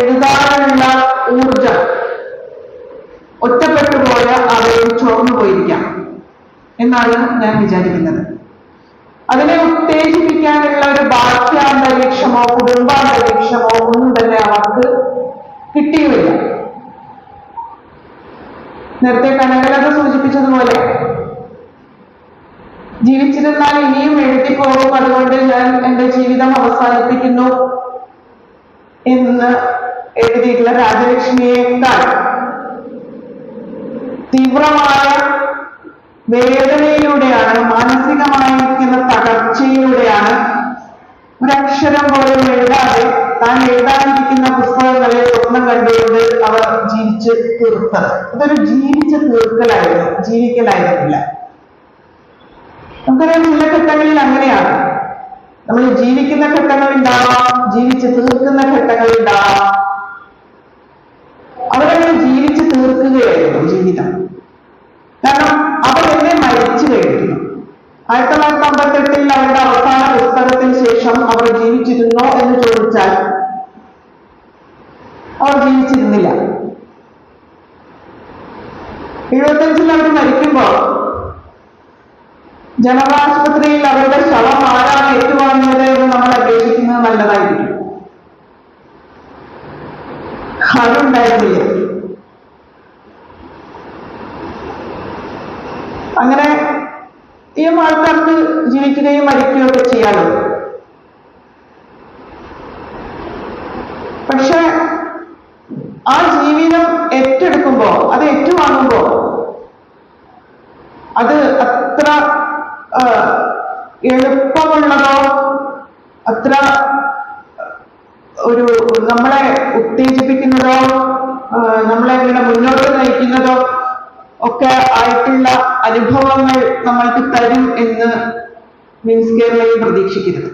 എഴുതാനുള്ള ഊർജം ഒറ്റപ്പെട്ടുപോയ അവയിൽ ചോർന്നു പോയിരിക്കാം എന്നാണ് ഞാൻ വിചാരിക്കുന്നത്. അതിനെ ഉത്തേജിപ്പിക്കാനുള്ള ഒരു ബാഹ്യാന്തരീക്ഷമോ കുടുംബാന്തരീക്ഷമോ ഒന്നും തന്നെ അവർക്ക് കിട്ടിയില്ല. നേരത്തെ കനകലത സൂചിപ്പിച്ചതുപോലെ ജീവിച്ചിരുന്നാൽ ഇനിയും എഴുതി പോകും അതുകൊണ്ട് ഞാൻ എന്റെ ജീവിതം അവസാനിപ്പിക്കുന്നു എന്ന് എഴുതിയിട്ടുള്ള രാജലക്ഷ്മിയേക്കാൾ തീവ്രമായ വേദനയിലൂടെയാണ് മാനസികമായിരിക്കുന്ന തകർച്ചയിലൂടെയാണ് ഒരക്ഷരം പോലും എഴുതാതെ താൻ എഴുതാനിരിക്കുന്ന പുസ്തകങ്ങളെ സ്വപ്നം കണ്ടുകൊണ്ട് അവർ ജീവിച്ച് തീർത്തത്. അതൊരു ജീവിച്ച് തീർക്കലായിരുന്നു ജീവിക്കലായിരുന്നില്ല. നമുക്കറിയാം ചില ഘട്ടങ്ങളിൽ അങ്ങനെയാണ്. നമ്മൾ ജീവിക്കുന്ന ഘട്ടങ്ങൾ ഉണ്ടാവാം ജീവിച്ച് തീർക്കുന്ന ഘട്ടങ്ങൾ ഉണ്ടാവാം അവരങ്ങനെ ജീവിച്ച് തീർക്കുകയായിരുന്നു ജീവിതം കാരണം അവർ എന്നെ മരിച്ചു കഴിഞ്ഞിരുന്നു ആയിരത്തി തൊള്ളായിരത്തി അമ്പത്തെട്ടിൽ അവരുടെ അവസാന പുസ്തകത്തിന് ശേഷം അവർ ജീവിച്ചിരുന്നോ എന്ന് ചോദിച്ചാൽ അവർ ജീവിച്ചിരുന്നില്ല. എഴുപത്തഞ്ചിൽ അവർ മരിക്കുമ്പോൾ ജനറൽ ആശുപത്രിയിൽ അവരുടെ ശവം ആരാണ് ഏറ്റുവാങ്ങിയത് എന്ന് നമ്മൾ അന്വേഷിക്കുന്നത് നല്ലതായിരിക്കും. അതുണ്ടായിരുന്നില്ല അങ്ങനെ ഈ ആൾക്കാർക്ക് ജീവിക്കുകയും മരിക്കുകയും പക്ഷെ ആ ജീവിതം ഏറ്റെടുക്കുമ്പോ അത് ഏറ്റുവാങ്ങുമ്പോ അത് അത്ര എളുപ്പമുള്ളതോ അത്ര ഒരു നമ്മളെ ഉത്തേജിപ്പിക്കുന്നതോ നമ്മളെ ഇങ്ങനെ മുന്നോട്ട് നയിക്കുന്നതോ ഒക്കെ ആയിട്ടുള്ള അനുഭവങ്ങൾ നമ്മൾക്ക് തരും എന്ന് മീൻസ് കേരളയിൽ പ്രതീക്ഷിക്കരുത്.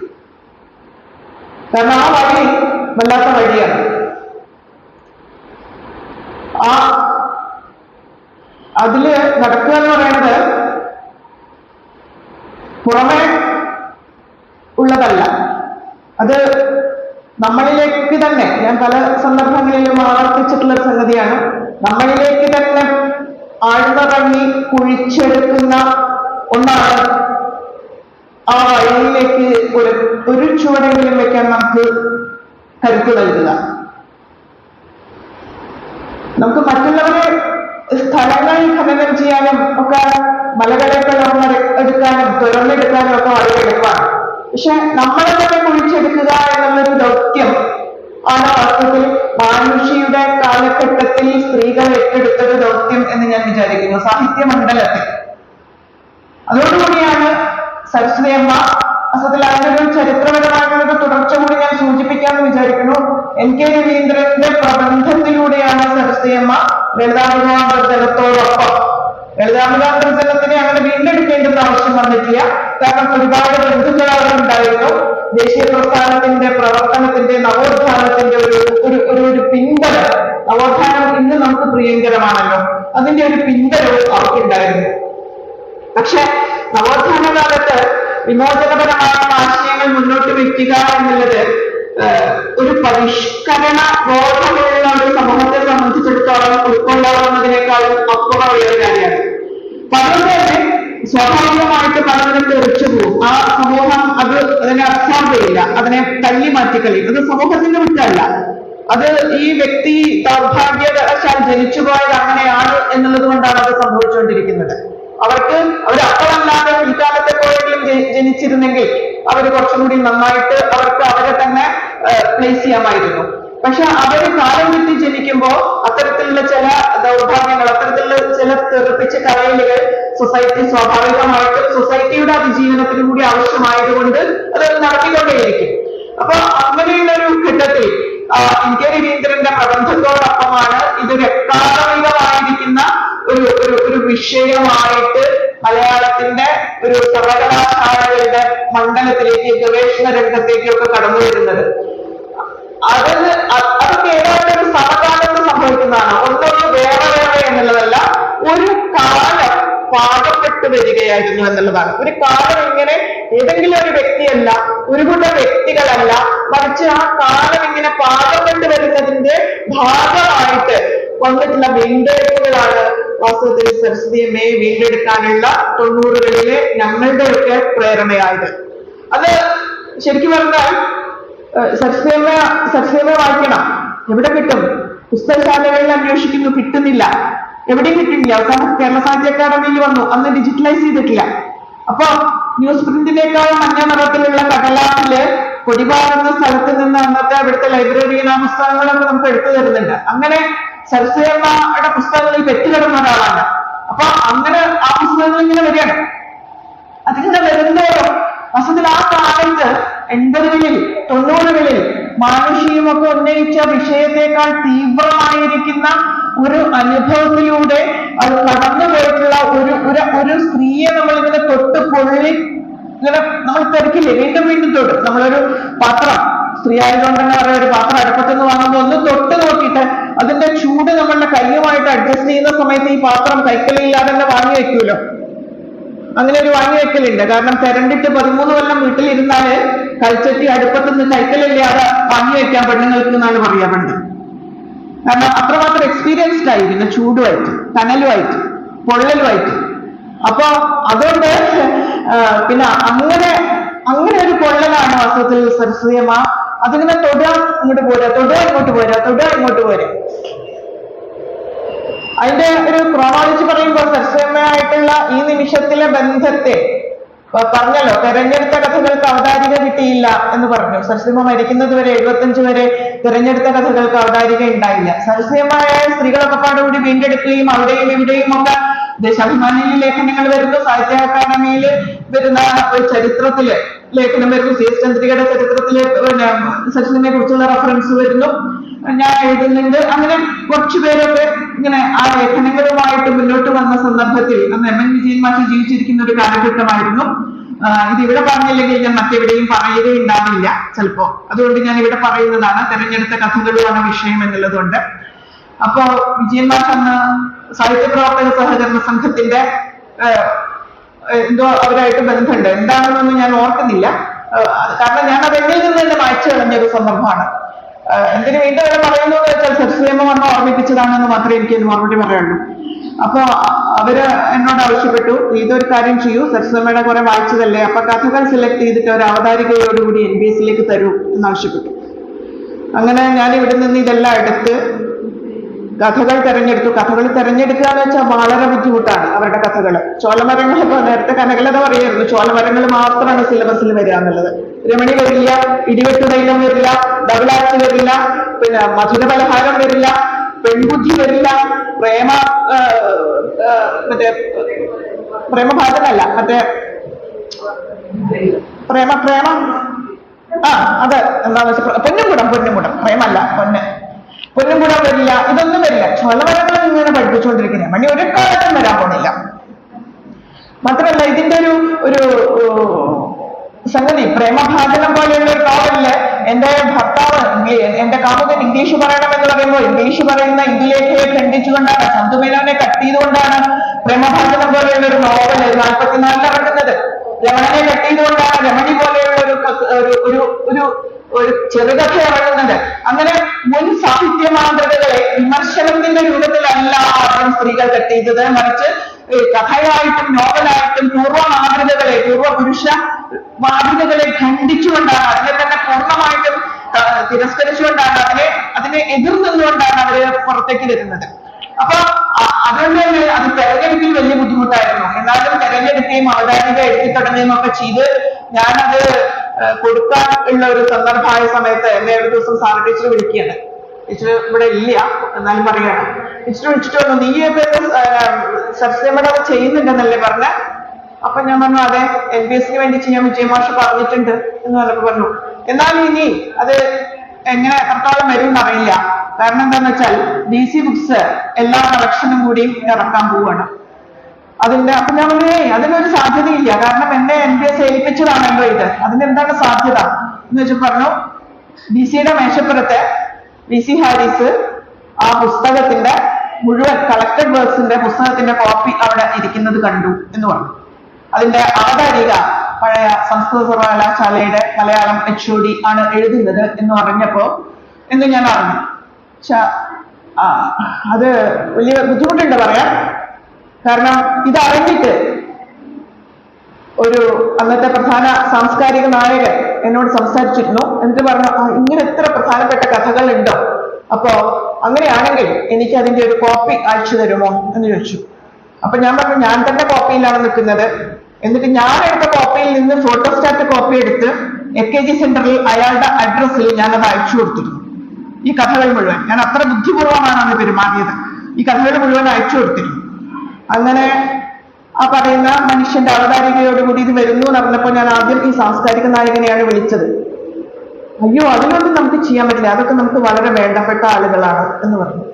കാരണം ആ വഴി വല്ലാത്ത വഴിയാണ്. ആ അതിൽ നടക്കുക എന്ന് പറയുന്നത് പുറമെ ഉള്ളതല്ല. അത് നമ്മളിലേക്ക് തന്നെ ഞാൻ പല സന്ദർഭങ്ങളിലും ആവർത്തിച്ചിട്ടുള്ള ഒരു സംഗതിയാണ്. നമ്മളിലേക്ക് തന്നെ ആഴ്ന്നിറങ്ങി കുഴിച്ചെടുക്കുന്ന ഒന്നാണ് ആ വഴിയിലേക്ക് ഒരു ഒരു ചുവടെങ്കിലും വെക്കാൻ നമുക്ക് കരുത്ത് നൽകുക. നമുക്ക് മറ്റുള്ളവരെ സ്ഥലങ്ങൾ ഖനനം ചെയ്യാനും ഒക്കെ മലകളെ തുറന്നെടുക്കാനും തുറന്നെടുക്കാനും ഒക്കെ വളരെ എളുപ്പമാണ്. പക്ഷെ നമ്മളെ തന്നെ കുഴിച്ചെടുക്കുക എന്നുള്ളൊരു ദൗത്യം ആണ് വാസ്തവത്തിൽ മാനുഷിയുടെ കാലഘട്ടത്തിൽ സ്ത്രീകൾ ഏറ്റെടുത്തൊരു ദൗത്യം എന്ന് ഞാൻ വിചാരിക്കുന്നു. സാഹിത്യ മണ്ഡലത്തിൽ. അതോടുകൂടിയാണ് സരസ്വതി അമ്മ അസത്തിൽ അതിനൊരു ഒരു തുടർച്ച കൂടി ഞാൻ സൂചിപ്പിക്കാമെന്ന് വിചാരിക്കുന്നു. എൻ കെ രവീന്ദ്രന്റെ പ്രബന്ധത്തിലൂടെയാണ് സരസ്വതി അമ്മ ലളിതാംബികാന്തർജനത്തോടൊപ്പം ലളിതാംബികാന്തർജനത്തിനെ അങ്ങനെ വീണ്ടെടുക്കേണ്ടുന്ന ആവശ്യം വന്നിട്ടില്ല. കാരണം ഒരുപാട് ബന്ധുക്കൾ അവിടെ ഉണ്ടായിരുന്നു. ദേശീയ പ്രസ്ഥാനത്തിന്റെ പ്രവർത്തനത്തിന്റെ നവോത്ഥാനത്തിന്റെ ഒരു ഒരു ഒരു ഒരു പിന്തല നവോത്ഥാനം ഇന്ന് നമുക്ക് പ്രിയങ്കരമാണല്ലോ. അതിന്റെ ഒരു പിന്തലവും അവർക്കുണ്ടായിരുന്നു പക്ഷെ നവോത്ഥാന കാലത്ത് വിമോചനപരമായ ആശയങ്ങൾ മുന്നോട്ട് വയ്ക്കുക എന്നുള്ളത് ഒരു പരിഷ്കരണ ബോധമുള്ള ഒരു സമൂഹത്തെ സംബന്ധിച്ചിടത്തോളം ഉൾക്കൊള്ളാവുന്നതിനേക്കാളും അപ്പുറമുള്ള ഒരു കാര്യമാണ്. അപ്പൊ സ്വാഭാവികമായിട്ട് പലതിനും തെറിച്ചു പോകും. ആ സമൂഹം അത് അതിനെ അബ്സോർബ് ചെയ്യില്ല അതിനെ തള്ളി മാറ്റിക്കളയും. അത് സമൂഹത്തിന്റെ വിട്ടല്ല അത് ഈ വ്യക്തി ദൗർഭാഗ്യവശാൽ ജനിച്ചുപോയത് അങ്ങനെയാണ് എന്നുള്ളത് കൊണ്ടാണ് അത് സംഭവിച്ചുകൊണ്ടിരിക്കുന്നത്. അവർക്ക് അവർ അപ്പോഴല്ലാതെ പിൽക്കാലത്തെ ജനി- ജനിച്ചിരുന്നെങ്കിൽ അവർ കുറച്ചും കൂടി നന്നായിട്ട് അവർക്ക് അവരെ തന്നെ പ്ലേസ് ചെയ്യാമായിരുന്നു. പക്ഷെ അവർ കാലം കിട്ടി ജനിക്കുമ്പോ അത്തരത്തിലുള്ള ചില ദൗർഭാഗ്യങ്ങൾ അത്തരത്തിലുള്ള ചില തെറിപ്പിച്ച കലയിലുകൾ സൊസൈറ്റി സ്വാഭാവികമായിട്ടും സൊസൈറ്റിയുടെ അതിജീവനത്തിന് കൂടി ആവശ്യമായതുകൊണ്ട് അത് നടത്തിക്കൊണ്ടേയിരിക്കും. അപ്പൊ അങ്ങനെയുള്ള ഒരു ഘട്ടത്തിൽ ഇന്ത്യ രവീന്ദ്രന്റെ പ്രബന്ധത്തോടൊപ്പമാണ് ഇതൊരു എക്കാലമികമായിരിക്കുന്ന ഒരു ഒരു ഒരു വിഷയമായിട്ട് മലയാളത്തിന്റെ ഒരു സർവകലാശാലകളുടെ മണ്ഡലത്തിലേക്ക് ഗവേഷണ രംഗത്തേക്കൊക്കെ കടന്നു വരുന്നത്. അത് അ- അതൊക്കെ ഏതാണ്ട് ഒരു സമകാലത്ത് സംഭവിക്കുന്നതാണ്. ഒന്നൊന്ന് വേറെ വേറെ എന്നുള്ളതല്ല ഒരു കാലം പാകപ്പെട്ടു വരികയായിരുന്നു എന്നുള്ളതാണ്. ഒരു കാലം ഇങ്ങനെ ഏതെങ്കിലും ഒരു വ്യക്തിയല്ല ഒരു കൂട്ടം വ്യക്തികളല്ല മറിച്ച് ആ കാലം ഇങ്ങനെ പാകപ്പെട്ടു വരുന്നതിന്റെ ഭാഗമായിട്ട് വന്നിട്ടുള്ള വീണ്ടെടുപ്പുകളാണ് വാസ്തവത്തിൽ സരസ്വതി അമ്മയെ വീണ്ടെടുക്കാനുള്ള തൊണ്ണൂറുകളിലെ ഞങ്ങളുടെ ഒക്കെ പ്രേരണയായത്. അത് ശരിക്കും പറഞ്ഞാൽ സരസ്വതി അമ്മ വായിക്കണം. എവിടെ കിട്ടും? പുസ്തകശാലകളിൽ അന്വേഷിക്കുന്നു കിട്ടുന്നില്ല. എവിടെയും കിട്ടുന്നില്ല? അവസാനം കേരള സാഹിത്യ അക്കാദമിയിൽ വന്നു. അന്ന് ഡിജിറ്റലൈസ് ചെയ്തിട്ടില്ല. അപ്പൊ ന്യൂസ് പ്രിന്റിനേക്കാൾ മഞ്ഞ നിറത്തിലുള്ള കടലാസിൽ പൊടിപാറുന്ന സ്ഥലത്ത് നിന്ന് അന്നത്തെ അവിടുത്തെ ലൈബ്രറിയിൽ ആ പുസ്തകങ്ങളൊക്കെ നമുക്ക് എടുത്തു തരുന്നുണ്ട്. അങ്ങനെ സരസ്വയമ്മയുടെ പുസ്തകങ്ങളിൽ പെറ്റുകിടന്ന ഒരാളാണ്. അപ്പൊ അങ്ങനെ ആ പുസ്തകങ്ങൾ ഇങ്ങനെ വരികയാണ്. അതിങ്ങനെ വരുന്നോറും വസതിൽ ആ കാലത്ത് എൺപതുകളിൽ തൊണ്ണൂറുകളിൽ മാനുഷികമൊക്കെ ഉന്നയിച്ച വിഷയത്തെക്കാൾ തീവ്രമായിരിക്കുന്ന ഒരു അനുഭവത്തിലൂടെ അത് കടന്നു പോയിട്ടുള്ള ഒരു ഒരു ഒരു സ്ത്രീയെ നമ്മൾ ഇങ്ങനെ തൊട്ട് പൊള്ളി ഇങ്ങനെ നമ്മൾ തിരക്കില്ലേ വീണ്ടും വീണ്ടും തൊട്ട്. നമ്മളൊരു പാത്രം സ്ത്രീ ആയതുകൊണ്ട് തന്നെ പറയാം ഒരു പാത്രം അടുപ്പത്തുനിന്ന് വാങ്ങുമ്പോൾ ഒന്ന് തൊട്ട് നോക്കിയിട്ട് അതിന്റെ ചൂട് നമ്മളുടെ കൈയുമായിട്ട് അഡ്ജസ്റ്റ് ചെയ്യുന്ന സമയത്ത് ഈ പാത്രം കൈക്കലില്ലാതെ തന്നെ വാങ്ങി വെക്കൂലോ? അങ്ങനെ ഒരു വാങ്ങി വെക്കലുണ്ട് കാരണം തെരണ്ടിട്ട് പതിമൂന്ന് കൊല്ലം വീട്ടിലിരുന്നാൽ കൽച്ചട്ടി അടുപ്പത്തുനിന്ന് കൈക്കലില്ലാതെ വാങ്ങി വെക്കാൻ പെണ്ണുങ്ങൾക്ക് എന്നാണ് പറയാ പണ്ട് കാരണം അത്രമാത്രം എക്സ്പീരിയൻസ്ഡ് ആയി പിന്നെ ചൂടുമായിട്ട് കനലുമായിട്ട് പൊള്ളലുമായിട്ട്. അപ്പൊ അതുകൊണ്ട് പിന്നെ അങ്ങനെ അങ്ങനെ ഒരു പൊള്ളലാണ് വാസ്തവത്തിൽ സരസ്വതിയമ്മ അതിങ്ങനെ തൊടുക ഇങ്ങോട്ട് പോരാ തൊടുക ഇങ്ങോട്ട് പോരാ തൊടുക ഇങ്ങോട്ട് പോരാ അതിന്റെ ഒരു ക്രോണോളജി പറയുമ്പോൾ സരസ്വമ്മയായിട്ടുള്ള ഈ നിമിഷത്തിലെ ബന്ധത്തെ പറഞ്ഞല്ലോ തെരഞ്ഞെടുത്ത കഥകൾക്ക് അവതാരിക കിട്ടിയില്ല എന്ന് പറഞ്ഞു. സരസ്വമ്മ മരിക്കുന്നത് വരെ എഴുപത്തഞ്ച് വരെ തിരഞ്ഞെടുത്ത കഥകൾക്ക് അവതാരിക ഉണ്ടായില്ല. സരസ്വയമായ സ്ത്രീകളൊക്കെ പാടുകൂടി വീണ്ടെടുക്കുകയും അവിടെയും ഇവിടെയും ഒക്കെ ദേശാഭിമാനിയിൽ ലേഖനങ്ങൾ വരുന്ന. സാഹിത്യ അക്കാദമിയിൽ വരുന്ന ഒരു ചരിത്രത്തിൽ ലേഖനം വരുന്നു. സി എസ് ചന്ദ്രികയുടെ ചരിത്രത്തിൽ പിന്നെ സച്ചിനെ കുറിച്ചുള്ള റെഫറൻസ് വരുന്നു. ഞാൻ എഴുതുന്നുണ്ട്. അങ്ങനെ കുറച്ചു പേരൊക്കെ ഇങ്ങനെ ആ ലേഖനങ്ങളുമായിട്ട് മുന്നോട്ട് വന്ന സന്ദർഭത്തിൽ അന്ന് എം എൻ വിജയൻ മാഷ് ജീവിച്ചിരിക്കുന്ന ഒരു കാലഘട്ടമായിരുന്നു. ഇത് ഇവിടെ പറഞ്ഞില്ലെങ്കിൽ ഞാൻ മറ്റെവിടെയും പറയുകയുണ്ടാവില്ല ചിലപ്പോ. അതുകൊണ്ട് ഞാൻ ഇവിടെ പറയുന്നതാണ്. തെരഞ്ഞെടുത്ത കഥകളുമാണ് വിഷയം എന്നുള്ളതുകൊണ്ട്. അപ്പോ വിജയൻ മാഷ് അന്ന് സാഹിത്യ പ്രവർത്തക സഹകരണ സംഘത്തിന്റെ എന്തോ അവരായിട്ട് ബന്ധമുണ്ട്. എന്താണെന്നൊന്നും ഞാൻ ഓർക്കുന്നില്ല. കാരണം ഞാൻ അത് എന്നിൽ നിന്ന് തന്നെ വായിച്ചു കളഞ്ഞ ഒരു സന്ദർഭമാണ് എന്തിനു വീണ്ടും അവരെ പറയുന്നു എന്ന് വെച്ചാൽ സരസ്വതിയമ്മ വന്ന് ഓർമ്മിപ്പിച്ചതാണെന്ന് മാത്രമേ എനിക്ക് അതിന് മറുപടി പറയുള്ളൂ അപ്പൊ അവർ എന്നോട് ആവശ്യപ്പെട്ടു ഇതൊരു കാര്യം ചെയ്യൂ. സരസ്വതിയമ്മയുടെ കുറെ വായിച്ചതല്ലേ? അപ്പൊ കഥകൾ സെലക്ട് ചെയ്തിട്ട് ഒരു അവതാരികയോടുകൂടി എൻ ബി എസിലേക്ക് തരൂ എന്ന് ആവശ്യപ്പെട്ടു. അങ്ങനെ ഞാൻ ഇവിടെ നിന്ന് ഇതെല്ലാം എടുത്ത് കഥകൾ തെരഞ്ഞെടുത്തു. കഥകൾ തെരഞ്ഞെടുക്കുക എന്ന് വെച്ചാൽ വളരെ ബുദ്ധിമുട്ടാണ് അവരുടെ കഥകൾ ചോലമരങ്ങൾ നേരത്തെ കനകലത പറയായിരുന്നു ചോലമരങ്ങൾ മാത്രമാണ് സിലബസിൽ വരിക എന്നുള്ളത്. രമണി വരില്ല ഇടിവെട്ടുതൈലം വരില്ല ഡബിളാക്ട് വരില്ല പിന്നെ മധുര പലഹാരം വരില്ല പെൺബുദ്ധി വരില്ല പ്രേമ മറ്റേ പ്രേമഭാഗമല്ല മറ്റേ പ്രേമ പ്രേമ. ആ അതെ എന്താന്ന് വെച്ചാൽ പൊന്നുംകുടം പൊന്നുംകുടം. പ്രേമല്ല പൊന്ന്. പൊന്നുംകുടം വരില്ല ഇതൊന്നും വരില്ല. ചോളവരങ്ങൾ ഇങ്ങനെ പഠിപ്പിച്ചുകൊണ്ടിരിക്കുന്നത് മണി ഒരു കാലത്തും വരാൻ പോണില്ല. മാത്രമല്ല ഇതിന്റെ ഒരു ഒരു സംഗതി പ്രേമഭാചനം പോലെയുള്ള ഒരു നോവലിൽ എന്റെ ഭർത്താവ് എന്റെ കാമുകൻ ഇംഗ്ലീഷ് പറയണം എന്ന് പറയുമ്പോൾ ഇംഗ്ലീഷ് പറയുന്ന ഇന്ത്യയിലേക്ക് ഖണ്ഡിച്ചുകൊണ്ടാണ് ചന്തുമേനോനെ കട്ട് ചെയ്തുകൊണ്ടാണ് പ്രേമഭാചനം പോലെയുള്ള ഒരു നോവൽ നാൽപ്പത്തിനാലിൽ ഇറങ്ങുന്നത് രമണനെ കട്ട് ചെയ്തുകൊണ്ടാണ് രമണി പോലെയുള്ള ഒരു ഒരു ഒരു ചെറുകഥ പറയുന്നുണ്ട്. അങ്ങനെ മുൻ സാഹിത്യ മാതൃകകളെ വിമർശനത്തിന്റെ രൂപത്തിലല്ല ആദ്യം സ്ത്രീകൾ കെട്ടിയത് മറിച്ച് കഥയായിട്ടും നോവലായിട്ടും പൂർവ മാതൃകകളെ പൂർവ പുരുഷ മാതൃകകളെ ഖണ്ഡിച്ചുകൊണ്ടാണ് അതിനെ തന്നെ പൂർണമായിട്ടും തിരസ്കരിച്ചുകൊണ്ടാണ് അതിനെ അതിനെ എതിർ നിന്നുകൊണ്ടാണ് അവർ പുറത്തേക്ക് വരുന്നത്. അപ്പൊ അതുകൊണ്ട് തന്നെ അത് തെരഞ്ഞെടുപ്പിൽ വലിയ ബുദ്ധിമുട്ടായിരുന്നു. എന്നാലും തെരഞ്ഞെടുക്കുകയും അവതാരിക എഴുതി തുടങ്ങുകയും ഒക്കെ ചെയ്ത് ഞാനത് കൊടുക്കാൻ ഉള്ള ഒരു സന്ദർഭമായ സമയത്ത് എന്നെ ഒരു ദിവസം സാർ ടീച്ചർ വിളിക്കുകയാണ്. ടീച്ചർ ഇവിടെ ഇല്ല എന്നാലും പറയണം. ടീച്ചർ വിളിച്ചിട്ട് പറഞ്ഞു നീ അത് ചെയ്യുന്നുണ്ടെന്നല്ലേ പറഞ്ഞ? അപ്പൊ ഞാൻ പറഞ്ഞു അതെ എൽ ബി എസിന് വേണ്ടി ചെയ്യാൻ വിജയമാഷ പറഞ്ഞിട്ടുണ്ട് എന്ന് പറഞ്ഞപ്പോ പറഞ്ഞു. എന്നാലും ഇനി അത് എങ്ങനെ എത്രത്തോളം വരും അറിയില്ല. കാരണം എന്താന്ന് വെച്ചാൽ ഡി സി ബുക്സ് എല്ലാ കളക്ഷനും കൂടി ഇറക്കാൻ പോവാണ് അതിന്റെ അപ്പൊ ഞാൻ പറഞ്ഞു "ഏയ് അതിനൊരു സാധ്യതയില്ല. കാരണം എന്നെ എം ബി എസ് ഏൽപ്പിച്ചതാണല്ലോ ഇത്. അതിനെന്താണ് സാധ്യത? എന്ന് വെച്ച് പറഞ്ഞു ബി സിയുടെ മേശപ്പുറത്ത് ഡി സി ഹാരിസ് ആ പുസ്തകത്തിന്റെ മുഴുവൻ കളക്ടഡ് വേർഡ്സിന്റെ പുസ്തകത്തിന്റെ കോപ്പി അവിടെ ഇരിക്കുന്നത് കണ്ടു എന്ന് പറഞ്ഞു. അതിന്റെ അവതാരിക പഴയ സംസ്കൃത സർവകലാശാലയുടെ മലയാളം എച്ച് ഒ ഡി ആണ് എഴുതുന്നത് എന്ന് പറഞ്ഞപ്പോ എന്ന് ഞാൻ അറിഞ്ഞു. അത് വലിയ ബുദ്ധിമുട്ടുണ്ട് പറയാൻ. കാരണം ഇതറിഞ്ഞിട്ട് ഒരു അന്നത്തെ പ്രധാന സാംസ്കാരിക നായകൻ എന്നോട് സംസാരിച്ചിരുന്നു. എന്നിട്ട് പറഞ്ഞു "ആ, ഇങ്ങനെ എത്ര പ്രധാനപ്പെട്ട കഥകൾ ഉണ്ടോ അപ്പോ അങ്ങനെയാണെങ്കിൽ എനിക്ക് അതിന്റെ ഒരു കോപ്പി അയച്ചു തരുമോ? എന്ന് ചോദിച്ചു. അപ്പൊ ഞാൻ പറഞ്ഞു ഞാൻ തന്നെ കോപ്പിയിലാണ് നിൽക്കുന്നത്. എന്നിട്ട് ഞാൻ എടുത്ത കോപ്പിയിൽ നിന്ന് ഫോട്ടോസ്റ്റാറ്റ് കോപ്പി എടുത്ത് എ കെ ജി സെന്ററിൽ അയാളുടെ അഡ്രസ്സിൽ ഞാൻ അത് അയച്ചു കൊടുത്തിരുന്നു. ഈ കഥകൾ മുഴുവൻ. ഞാൻ അത്ര ബുദ്ധിപൂർവമാണ് അന്ന് പെരുമാറിയത്. ഈ കഥകൾ മുഴുവൻ അയച്ചു കൊടുത്തിരുന്നു. അങ്ങനെ ആ പറയുന്ന മനുഷ്യന്റെ അവതാരികയോടുകൂടി ഇത് വരുന്നു എന്ന് പറഞ്ഞപ്പോൾ ഞാൻ ആദ്യം ഈ സാംസ്കാരിക നായകനെയാണ് വിളിച്ചത്. അയ്യോ അതിനൊന്നും നമുക്ക് ചെയ്യാൻ പറ്റില്ല. അതൊക്കെ നമുക്ക് വളരെ വേണ്ടപ്പെട്ട ആളുകളാണ് എന്ന് പറഞ്ഞു.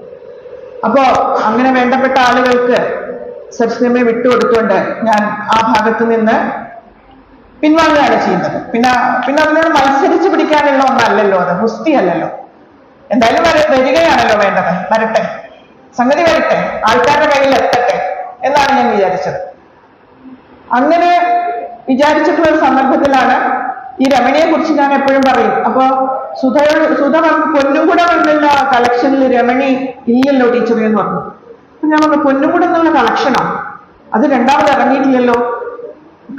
അപ്പോ അങ്ങനെ വേണ്ടപ്പെട്ട ആളുകൾക്ക് സരസ്വതിയെ വിട്ടുകൊടുത്തുകൊണ്ട് ഞാൻ ആ ഭാഗത്ത് നിന്ന് പിൻവാങ്ങുകയാണ് ചെയ്യുന്നത്. പിന്നെ പിന്നെ അതിനോട് മത്സരിച്ച് പിടിക്കാനുള്ള ഒന്നല്ലല്ലോ അത്. ഗുസ്തി അല്ലല്ലോ എന്തായാലും വര വരികയാണല്ലോ വേണ്ടത്. വരട്ടെ. സംഗതി വരട്ടെ. ആൾക്കാരുടെ കയ്യിൽ എത്തട്ടെ എന്നാണ് ഞാൻ വിചാരിച്ചത്. അങ്ങനെ വിചാരിച്ചിട്ടുള്ള ഒരു സന്ദർഭത്തിലാണ് ഈ രമണിയെ കുറിച്ച് ഞാൻ എപ്പോഴും പറയും. അപ്പൊ സുധ സുധ പറഞ്ഞു പൊന്നും കൂടെ വന്നുള്ള കളക്ഷനിൽ രമണി ഇല്ലല്ലോ ടീച്ചർ എന്ന് പറഞ്ഞു. അപ്പൊ ഞാൻ പറഞ്ഞു പൊന്നും കൂടെ എന്നുള്ള കളക്ഷനോ അത് രണ്ടാമത് ഇറങ്ങിയിട്ടില്ലല്ലോ?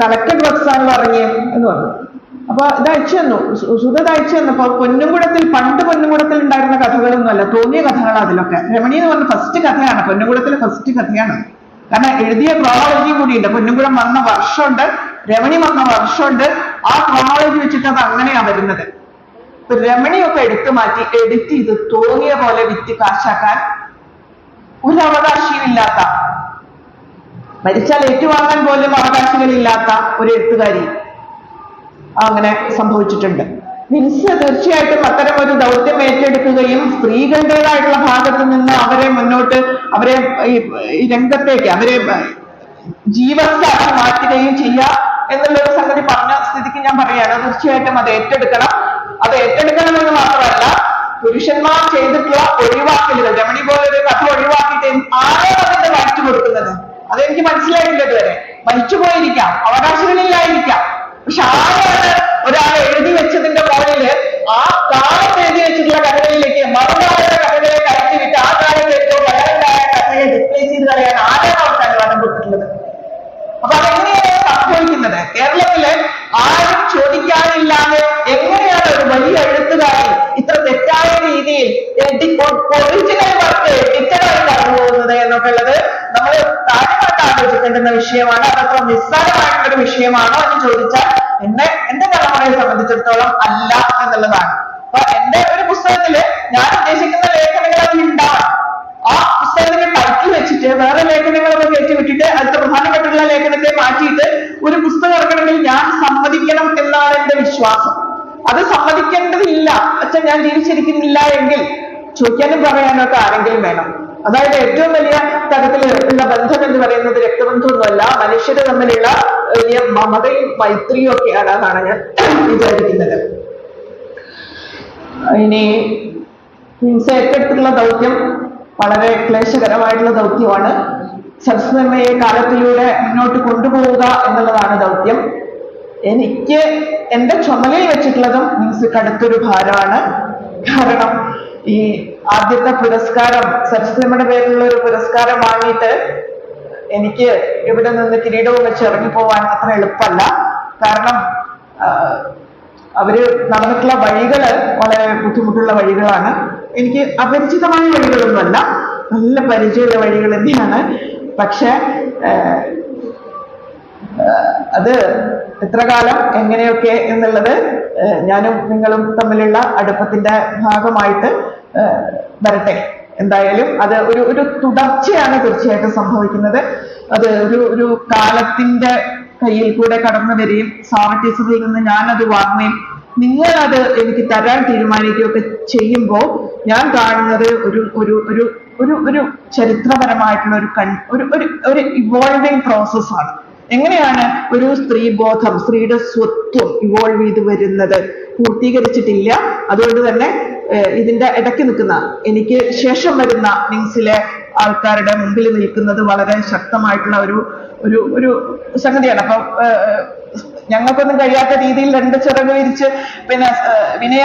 കളക്റ്റഡ് വർക്ക്സ് ആണ് ഇറങ്ങിയത് എന്ന് പറഞ്ഞു. അപ്പൊ ഇത് അയച്ചു തന്നു. സുധ അയച്ചു തന്നപ്പോ പൊന്നുംകുടത്തിൽ പണ്ട് പൊന്നുംകുടത്തിൽ ഉണ്ടായിരുന്ന കഥകളൊന്നുമല്ല തോന്നിയ കഥകളാണ് അതിലൊക്കെ. രമണി എന്ന് പറഞ്ഞ ഫസ്റ്റ് കഥയാണ് പൊന്നുംകുടത്തിലെ ഫസ്റ്റ് കഥയാണ്. കാരണം എഴുതിയ ക്രോണോളജിയും കൂടിയുണ്ട്. പൊന്നുംകുടം വന്ന വർഷമുണ്ട്. രമണി വന്ന വർഷമുണ്ട്. ആ ക്രോണോളജി വെച്ചിട്ട് അത് അങ്ങനെയാ വരുന്നത്. ഇപ്പൊ രമണിയൊക്കെ എടുത്തു മാറ്റി എഡിറ്റ് ചെയ്ത് തോന്നിയ പോലെ വിറ്റ് കാശാക്കാൻ ഒരു അവകാശിയും ഇല്ലാത്ത മരിച്ചാൽ ഏറ്റുവാങ്ങാൻ പോലും അവകാശികളില്ലാത്ത ഒരു എഴുത്തുകാരി അങ്ങനെ സംഭവിച്ചിട്ടുണ്ട്. മിൻസ് തീർച്ചയായിട്ടും അത്തരം ഒരു ദൗത്യം ഏറ്റെടുക്കുകയും സ്ത്രീകളുടേതായിട്ടുള്ള ഭാഗത്ത് നിന്ന് അവരെ മുന്നോട്ട് അവരെ ഈ രംഗത്തേക്ക് അവരെ ജീവസ്ഥാക്കി മാറ്റുകയും ചെയ്യുക എന്നുള്ള ഒരു സംഗതി പറഞ്ഞ സ്ഥിതിക്ക് ഞാൻ പറയാണ് തീർച്ചയായിട്ടും അത് ഏറ്റെടുക്കണം. അത് ഏറ്റെടുക്കണം എന്ന് മാത്രമല്ല പുരുഷന്മാർ ചെയ്തിട്ടുള്ള ഒഴിവാക്കലുകൾ രമണി പോലെ ഒരു കഥ ഒഴിവാക്കിയിട്ട് ആരോ അതിന്റെ വായിച്ചു കൊടുക്കുന്നത്? അതെനിക്ക് മനസ്സിലായില്ല ഇതുവരെ. മരിച്ചുപോയിരിക്കാം അവകാശങ്ങളില്ലായിരിക്കാം പക്ഷെ ആരാണ് ഒരാൾ എഴുതി വെച്ചതിന്റെ മുകളിൽ ആ കാലത്ത് എഴുതി വെച്ചിട്ടുള്ള കഥകളിലേക്ക് മറുകാലത്തെ കവിതയെ കയറ്റി വിട്ട് ആ കാലത്ത് ഏറ്റവും വയറലായ കഥയെ റിപ്ലേസ് ചെയ്ത് കളയാൻ ആരാണ് അവർക്ക് അനുവാദം കൊടുത്തിട്ടുള്ളത്? അപ്പൊ അതെങ്ങനെയാണ് സംഭവിക്കുന്നത്? കേരളത്തിൽ ആരും ചോദിക്കാനില്ലാതെ എങ്ങനെയാണ് ഒരു വലിയ എഴുത്തുകാരി ഇത്ര തെറ്റായ രീതിയിൽ ഒറിജിനൽ വർക്ക് എഡിറ്ററായി കടന്നു പോകുന്നത് എന്നൊക്കെ ഉള്ളത് നമ്മൾ കാര്യമായിട്ട് ആലോചിക്കേണ്ടുന്ന വിഷയമാണ്. അതത്ര നിസ്സാരമായിട്ടുള്ള ഒരു വിഷയമാണോ എന്ന് ചോദിച്ചാൽ എന്നെ എന്റെ തലമുറയെ സംബന്ധിച്ചിടത്തോളം അല്ല എന്നുള്ളതാണ്. അപ്പൊ എന്റെ ഒരു പുസ്തകത്തിൽ ഞാൻ ഉദ്ദേശിക്കുന്ന ലേഖനങ്ങൾ അതിൽ ഉണ്ടാവണം ആ പുസ്തകത്തിന്റെ ടൈറ്റിൽ വെച്ചിട്ട് വേറെ ലേഖനങ്ങളൊക്കെ കയറ്റി വിട്ടിട്ട് അടുത്ത പ്രധാനപ്പെട്ടുള്ള ലേഖനത്തെ മാറ്റിയിട്ട് ഒരു പുസ്തകം ഇറക്കണമെങ്കിൽ ഞാൻ സമ്മതിക്കണം എന്നാണ് എന്റെ വിശ്വാസം. അത് സമ്മതിക്കേണ്ടതില്ല. അച്ഛൻ ഞാൻ ജീവിച്ചിരിക്കുന്നില്ല എങ്കിൽ ചോദിക്കാനും പറയാനും ഒക്കെ ആരെങ്കിലും വേണം. അതായത് ഏറ്റവും വലിയ തരത്തിൽ ഉള്ള ബന്ധം എന്ന് പറയുന്നത് രക്തബന്ധമൊന്നുമല്ല. മനുഷ്യര് തമ്മിലുള്ള വലിയ മമതയും മൈത്രിയും ഒക്കെയാണ് എന്നാണ് ഞാൻ വിചാരിക്കുന്നത്. ഇനി ഹിംസ ഏറ്റെടുത്തുള്ള ദൗത്യം വളരെ ക്ലേശകരമായിട്ടുള്ള ദൗത്യമാണ്. സരസ്വതമ്മയെ കാലത്തിലൂടെ മുന്നോട്ട് കൊണ്ടുപോവുക എന്നുള്ളതാണ് ദൗത്യം. എനിക്ക് എന്റെ ചുമലിൽ വെച്ചിട്ടുള്ളതും മീൻസ് കടുത്തൊരു ഭാരമാണ്. കാരണം ഈ ആദ്യത്തെ പുരസ്കാരം സരസ്വതമ്മയുടെ പേരിലുള്ള ഒരു പുരസ്കാരം വാങ്ങിയിട്ട് എനിക്ക് ഇവിടെ നിന്ന് കിരീടവും വെച്ച് ഇറങ്ങിപ്പോവാൻ അത്ര എളുപ്പമല്ല. കാരണം അവർ നടന്നിട്ടുള്ള വഴികൾ വളരെ ബുദ്ധിമുട്ടുള്ള വഴികളാണ്. എനിക്ക് അപരിചിതമായ വഴികളൊന്നുമല്ല. നല്ല പരിചയമുള്ള വഴികൾ തന്നെയാണ്. പക്ഷെ അത് എത്ര കാലം എങ്ങനെയൊക്കെ എന്നുള്ളത് ഞാനും നിങ്ങളും തമ്മിലുള്ള അടുപ്പത്തിന്റെ ഭാഗമായിട്ട് വരട്ടെ. എന്തായാലും അത് ഒരു ഒരു തുടർച്ചയാണ് തീർച്ചയായിട്ടും സംഭവിക്കുന്നത്. അത് ഒരു ഒരു കാലത്തിന്റെ കയ്യിൽ കൂടെ കടന്നു വരികയും സാറ ടീച്ചറിൽ നിന്ന് അത് വാങ്ങുകയും നിങ്ങൾ അത് എനിക്ക് തരാൻ തീരുമാനിക്കുകയൊക്കെ ചെയ്യുമ്പോൾ ഞാൻ കാണുന്നത് ഒരു ഒരു ഒരു ഒരു ഒരു ചരിത്രപരമായിട്ടുള്ള ഒരു കൺ ഒരു ഒരു ഒരു ഇവോൾവിങ് പ്രോസസ്സാണ് എങ്ങനെയാണ് ഒരു സ്ത്രീ ബോധം സ്ത്രീയുടെ സ്വത്വം ഇവോൾവ് ചെയ്ത് വരുന്നത്? പൂർത്തീകരിച്ചിട്ടില്ല. അതുകൊണ്ട് തന്നെ ഇതിന്റെ ഇടയ്ക്ക് നിൽക്കുന്ന എനിക്ക് ശേഷം വരുന്ന മീൻസിലെ ആൾക്കാരുടെ മുമ്പിൽ നിൽക്കുന്നത് വളരെ ശക്തമായിട്ടുള്ള ഒരു ഒരു ഒരു സംഗതിയാണ്. അപ്പൊ ഞങ്ങൾക്കൊന്നും കഴിയാത്ത രീതിയിൽ രണ്ട് ചിറക് വിരിച്ച് പിന്നെ വിനയ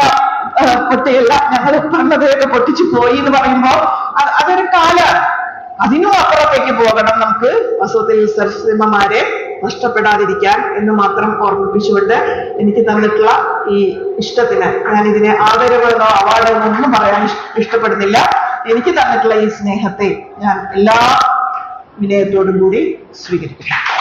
പൊട്ടിയല്ല ഞങ്ങൾ പറഞ്ഞതൊക്കെ പൊട്ടിച്ചു പോയി എന്ന് പറയുമ്പോ അ- അതൊരു കാലാണ്. അതിനും അപ്പുറത്തേക്ക് പോകണം നമുക്ക്. വാസ്തവത്തിൽ സരസ്വതിമാരെ നഷ്ടപ്പെടാതിരിക്കാൻ എന്ന് മാത്രം ഓർമ്മിപ്പിച്ചുകൊണ്ട് എനിക്ക് തന്നിട്ടുള്ള ഈ ഇഷ്ടത്തിന് ഞാൻ ഇതിനെ ആദരവുകളോ അവാർഡോ ഒന്നും പറയാൻ ഇഷ്ടപ്പെടുന്നില്ല. എനിക്ക് തന്നിട്ടുള്ള ഈ സ്നേഹത്തെ ഞാൻ എല്ലാ വിനയത്തോടും കൂടി സ്വീകരിക്കുന്നു